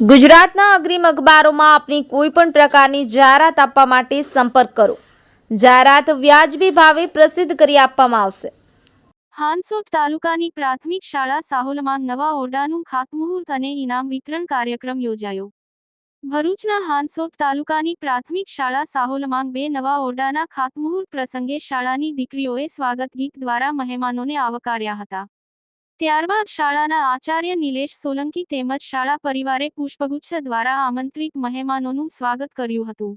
ગુજરાતના અગ્રીમ અખબારોમાં આપની કોઈ પણ પ્રકારની જાહેરાત આપવા માટે સંપર્ક કરો. જાહેરાત વ્યાજબી ભાવે પ્રસિદ્ધ કરી આપવામાં આવશે. હાંસોટ તાલુકાની પ્રાથમિક શાળા સાહોલમાં નવા ઓરડાનું ખાતમુહૂર્ત અને ઇનામ વિતરણ કાર્યક્રમ યોજાયો. ભરૂચના હાંસોટ તાલુકાની પ્રાથમિક શાળા સાહોલમાં બે નવા ઓરડાના ખાતમુહૂર્ત પ્રસંગે શાળાની દીકરીઓએ સ્વાગત ગીત દ્વારા મહેમાનોને આવકાર્યા હતા. ત્યારબાદ શાળાના આચાર્ય નિલેશ સોલંકી તેમજ શાળા પરિવારે પુષ્પગુચ્છ દ્વારા આમંત્રિત મહેમાનોનું સ્વાગત કર્યું હતું.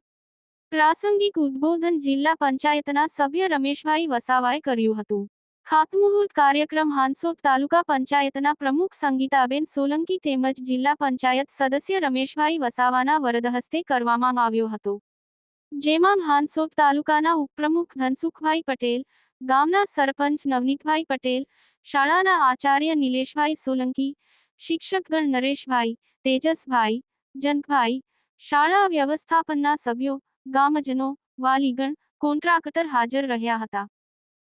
પ્રાસંગિક ઉદ્બોધન જિલ્લા પંચાયતના સભ્ય રમેશભાઈ વસાવાએ કર્યું હતું. ખાતમુહૂર્ત કાર્યક્રમ હાંસોટ તાલુકા પંચાયતના પ્રમુખ સંગીતાબેન સોલંકી તેમજ જિલ્લા પંચાયત સદસ્ય રમેશભાઈ વસાવાના વરદહસ્તે કરવામાં આવ્યો હતો. જેમાં હાંસોટ તાલુકાના ઉપપ્રમુખ ધનસુખભાઈ પટેલ ગામના સરપંચ નવનીતભાઈ પટેલ, શાળાના આચાર્ય નિલેશભાઈ સોલંકી, શિક્ષકગણ નરેશભાઈ, તેજસભાઈ, જનકભાઈ, શાળા વ્યવસ્થાપનના સભ્યો, ગામજનો, વાલીગણ, કોન્ટ્રાક્ટર હાજર રહ્યા હતા.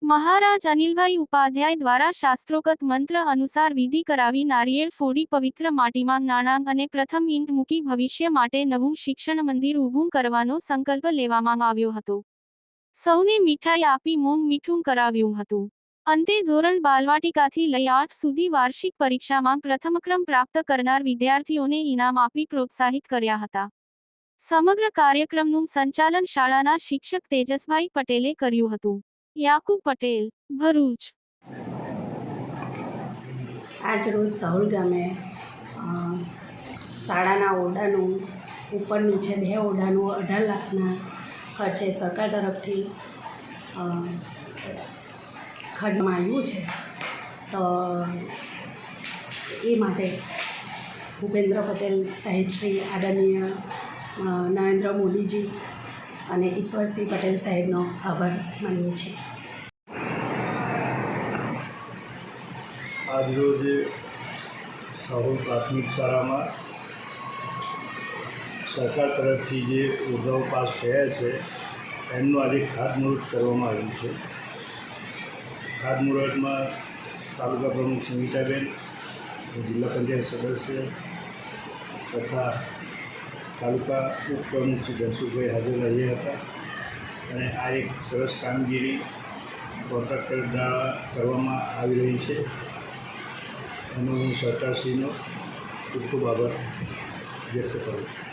મહારાજ અનિલભાઈ ઉપાધ્યાય દ્વારા શાસ્ત્રોગત મંત્ર અનુસાર વિધિ કરાવી નારિયેળ ફોડી પવિત્ર માટીમાં નાણાં અને પ્રથમ ઈંટ મૂકી ભવિષ્ય માટે નવું શિક્ષણ મંદિર ઊભું કરવાનો સંકલ્પ લેવામાં આવ્યો હતો. સૌને મીઠાઈ આપી મોંગ મીઠું કરાવ્યું હતું. અંતે ધોરણ બાલવાટિકાથી લઈ આઠ સુધી વાર્ષિક પરીક્ષામાં પ્રથમ ક્રમ પ્રાપ્ત કરનાર વિદ્યાર્થીઓને ઇનામ આપી પ્રોત્સાહિત કર્યા હતા. સમગ્ર કાર્યક્રમનું સંચાલન શાળાના શિક્ષક તેજસભાઈ પટેલે કર્યું હતું. યાકુબ પટેલ, ભરૂચ. આજ સહુલ ગામે શાળાના ઓરડાનું ઉપર નીચે બે ઓરડાનું અઢાર લાખના ખર્ચે સરકાર તરફથી ખંડમાં આવ્યું છે, તો એ માટે ભૂપેન્દ્ર પટેલ સાહેબ શ્રી આદરણીય નરેન્દ્ર મોદીજી અને ઈશ્વરસિંહ પટેલ સાહેબનો આભાર માનીએ છીએ. આજરોજ સાહુલ પ્રાથમિક શાળામાં સરકાર તરફથી જે ઓરડાઓ પાસ થયા છે, એમનું આજે ખાતમુહૂર્ત કરવામાં આવ્યું છે. ખાતમુહૂર્તમાં તાલુકા પ્રમુખ સંગીતાબેન જિલ્લા પંચાયત સદસ્ય તથા તાલુકા ઉપપ્રમુખ શ્રી ધનસુખભાઈ હાજર રહ્યા હતા અને આ એક સરસ કામગીરી કોન્ટ્રાક્ટર દ્વારા કરવામાં આવી રહી છે. એનો હું સરકારશ્રીનો ખૂબ ખૂબ આભાર વ્યક્ત કરું છું.